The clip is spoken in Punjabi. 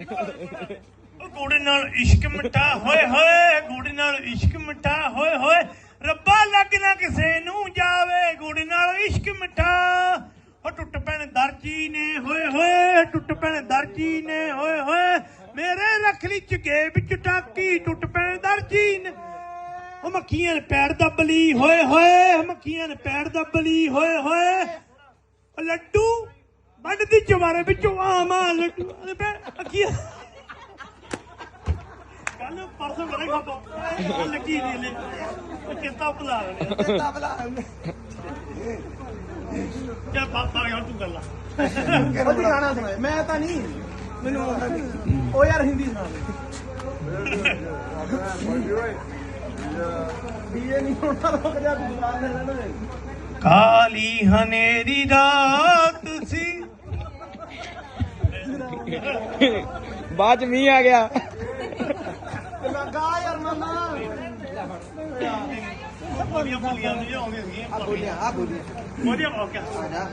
ਉਹ ਗੋੜੇ ਨਾਲ ਇਸ਼ਕ ਮਿੱਠਾ, ਹੋਏ ਹੋਏ ਗੋੜੇ ਨਾਲ ਇਸ਼ਕ ਮਿੱਠਾ, ਹੋਏ ਹੋਏ। ਰੱਬਾ ਲੱਗ ਨਾ ਕਿਸੇ ਨੂੰ ਜਾਵੇ ਗੋੜੇ ਨਾਲ ਇਸ਼ਕ ਮਿੱਠਾ। ਉਹ ਟੁੱਟ ਪੈਣ ਦਰਜੀ ਨੇ, ਹੋਏ ਹੋਏ, ਟੁੱਟ ਪੈਣ ਦਰਜੀ ਨੇ, ਹੋਏ ਹੋਏ। ਮੇਰੇ ਰੱਖ ਲਈ ਚਗੇ ਵਿੱਚ ਟਾਕੀ, ਟੁੱਟ ਪੈਣ ਦਰਜੀ ਨੇ। ਉਹ ਮੱਖੀਆਂ ਨੇ ਪੈਰ ਦੱਬਲੀ ਹੋਏ ਹੋਏ, ਮੱਖੀਆਂ ਨੇ ਪੈਰ ਦੱਬਲੀ ਹੋਏ ਹੋਏ। ਵਿੱਚੋਂ ਕੱਲ ਪਰਸੋਂ ਕਰੇ ਖਾਪੋ ਲੱਗੀ ਨਹੀਂ ਲੈ ਉਹ ਚੇਤਾ ਭੁਲਾ ਲੈਣੇ ਚੇਤਾ ਬਲਾ ਚੱਲ ਬਾਬਾ ਯਾਰ ਤੂੰ ਗੱਲਾਂ। ਉਹ ਗਾਣਾ ਸੁਣਾ ਮੈਂ ਤਾਂ ਨਹੀਂ। ਮੈਨੂੰ ਆਉਂਦਾ ਨਹੀਂ। ਉਹ ਯਾਰ ਹਿੰਦੀ ਸੁਣਾ ਦੇ। ਬੀਏ ਨਹੀਂ ਹੋਣਾ ਰੁਕ ਜਾ ਤੂੰ ਸੁਣਾ ਦੇ ਲੈਣਾ ਕਾਲੀ ਹਨੇਰੀ ਸੀ ਬਾਅਦ ਚ ਮੀਂਹ ਆ ਗਿਆ। ਲਗਾ ਯਾਰ ਮਮਾ। ਬੋਲੀਆਂ ਬੋਲੀਆਂ ਨਹੀਂ ਆਉਂਦੀਆਂ ਸੀ ਆ ਬੋਲਿਆ ਆ ਬੋਲਿਆ ਵਧੀਆ ਮੌਕਾ ਆ ਜਾ